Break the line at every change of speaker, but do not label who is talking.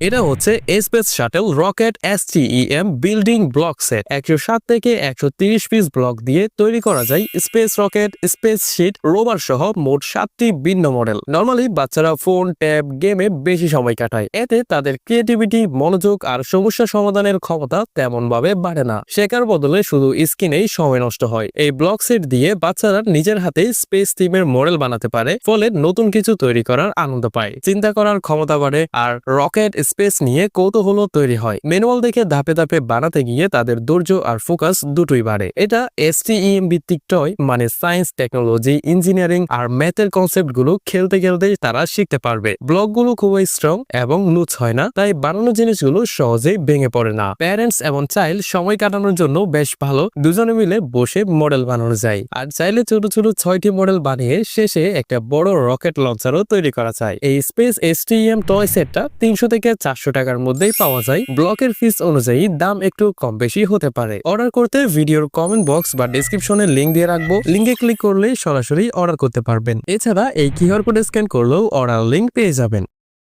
এটা হচ্ছে space shuttle rocket STEM building block set একশো সাত থেকে একশো তিরিশ পিস ব্লক দিয়ে তৈরি করা যায় space rocket space shuttle rover সহ মোট সাতটি ভিন্ন মডেল নর্মালি বাচ্চারা ফোন ট্যাব গেমে বেশি সময় কাটায়। এতে তাদের ক্রিয়েটিভিটি মনোযোগ আর সমস্যা সমাধানের ক্ষমতা তেমন ভাবে বাড়ে না। শেখার বদলে শুধু স্ক্রিনেই সময় নষ্ট হয়। এই ব্লক সেট দিয়ে বাচ্চারা নিজের হাতে স্পেস টিমের মডেল বানাতে পারে। ফলে নতুন কিছু তৈরি করার আনন্দ পায়। চিন্তা করার ক্ষমতা বাড়ে আর রকেট স্পেস নিয়ে কৌতূহল তৈরি হয়। ম্যানুয়াল দেখে ধাপে ধাপে বানাতে গিয়ে তাদের ধৈর্য আর ফোকাস দুটোই বাড়ে। এটা এসটিইএম ভিত্তিক টয় মানে সায়েন্স, টেকনোলজি, ইঞ্জিনিয়ারিং আর ম্যাথের কনসেপ্টগুলো খেলতে খেলতেই তারা শিখতে পারবে। ব্লকগুলো খুবই স্ট্রং এবং লুজ হয় না, তাই বানানো জিনিসগুলো সহজেই ভেঙে পড়ে না। প্যারেন্টস এবং চাইল্ড সময় কাটানোর জন্য বেশ ভালো। দুজনে মিলে বসে মডেল বানানো যায়। আর চাইলে ছোট ছোট ছয়টি মডেল বানিয়ে শেষে একটা বড় রকেট লঞ্চারও তৈরি করা যায়। এই স্পেস এসটিএম টয় সেটটা তিনশো থেকে চারশো টাকার মধ্যেই পাওয়া যায়। ব্লকের ফিস অনুযায়ী দাম একটু কম বেশি হতে পারে। অর্ডার করতে ভিডিওর কমেন্ট বক্স বা ডিসক্রিপশনে লিঙ্ক দিয়ে রাখব। লিঙ্কে ক্লিক করলে সরাসরি অর্ডার করতে পারবেন। এছাড়া এই কিউআর কোড স্ক্যান করলেও অর্ডার লিঙ্ক পেয়ে যাবেন।